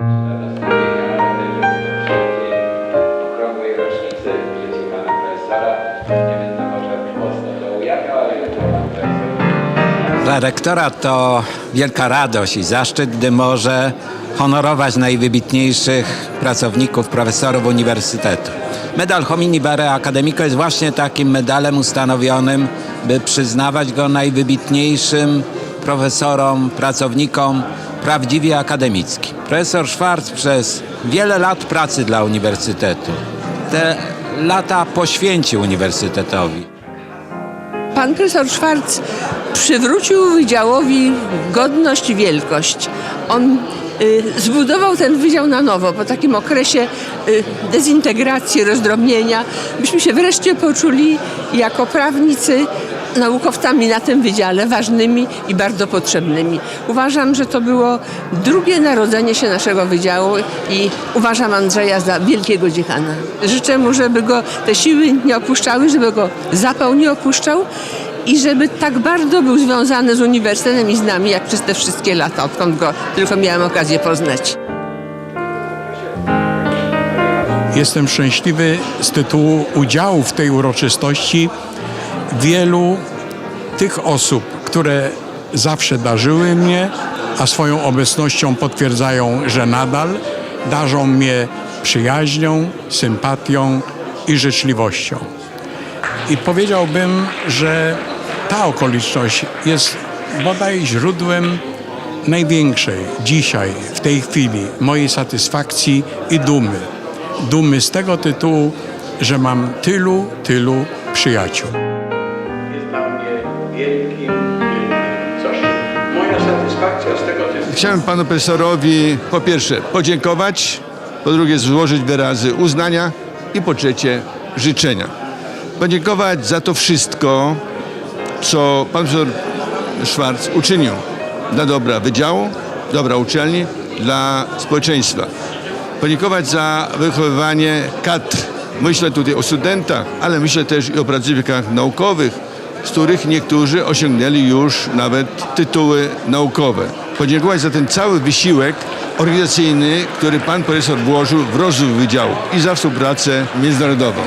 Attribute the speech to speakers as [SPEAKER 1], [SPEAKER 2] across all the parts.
[SPEAKER 1] Dla rektora to wielka radość i zaszczyt, gdy może honorować najwybitniejszych pracowników, profesorów uniwersytetu. Medal Homini Bare jest właśnie takim medalem ustanowionym, by przyznawać go najwybitniejszym profesorom, pracownikom prawdziwie akademickim. Profesor Schwarz przez wiele lat pracy dla uniwersytetu te lata poświęcił uniwersytetowi.
[SPEAKER 2] Pan profesor Schwarz przywrócił wydziałowi godność i wielkość. On y, zbudował ten wydział na nowo po takim okresie y, dezintegracji, rozdrobnienia. Byśmy się wreszcie poczuli jako prawnicy naukowcami na tym wydziale, ważnymi i bardzo potrzebnymi. Uważam, że to było drugie narodzenie się naszego wydziału i uważam Andrzeja za wielkiego dziekana. Życzę mu, żeby go te siły nie opuszczały, żeby go zapał nie opuszczał i żeby tak bardzo był związany z uniwersytetem i z nami, jak przez te wszystkie lata, odkąd go tylko miałem okazję poznać.
[SPEAKER 3] Jestem szczęśliwy z tytułu udziału w tej uroczystości wielu tych osób, które zawsze darzyły mnie, a swoją obecnością potwierdzają, że nadal darzą mnie przyjaźnią, sympatią i życzliwością. I powiedziałbym, że ta okoliczność jest bodaj źródłem największej dzisiaj, w tej chwili, mojej satysfakcji i dumy. Dumy z tego tytułu, że mam tylu, tylu przyjaciół. Satysfakcja z tego tytułu.
[SPEAKER 4] Chciałem panu profesorowi po pierwsze podziękować, po drugie złożyć wyrazy uznania i po trzecie życzenia. Podziękować za to wszystko, co pan profesor Schwarz uczynił dla dobra wydziału, dobra uczelni, dla społeczeństwa. Podziękować za wychowywanie kadr. Myślę tutaj o studentach, ale myślę też i o pracownikach naukowych, z których niektórzy osiągnęli już nawet tytuły naukowe. Podziękować za ten cały wysiłek organizacyjny, który pan profesor włożył w rozwój wydziału i za współpracę międzynarodową.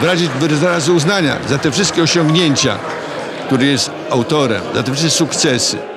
[SPEAKER 4] Wyrazić wyrazy uznania za te wszystkie osiągnięcia, który jest autorem, za te wszystkie sukcesy.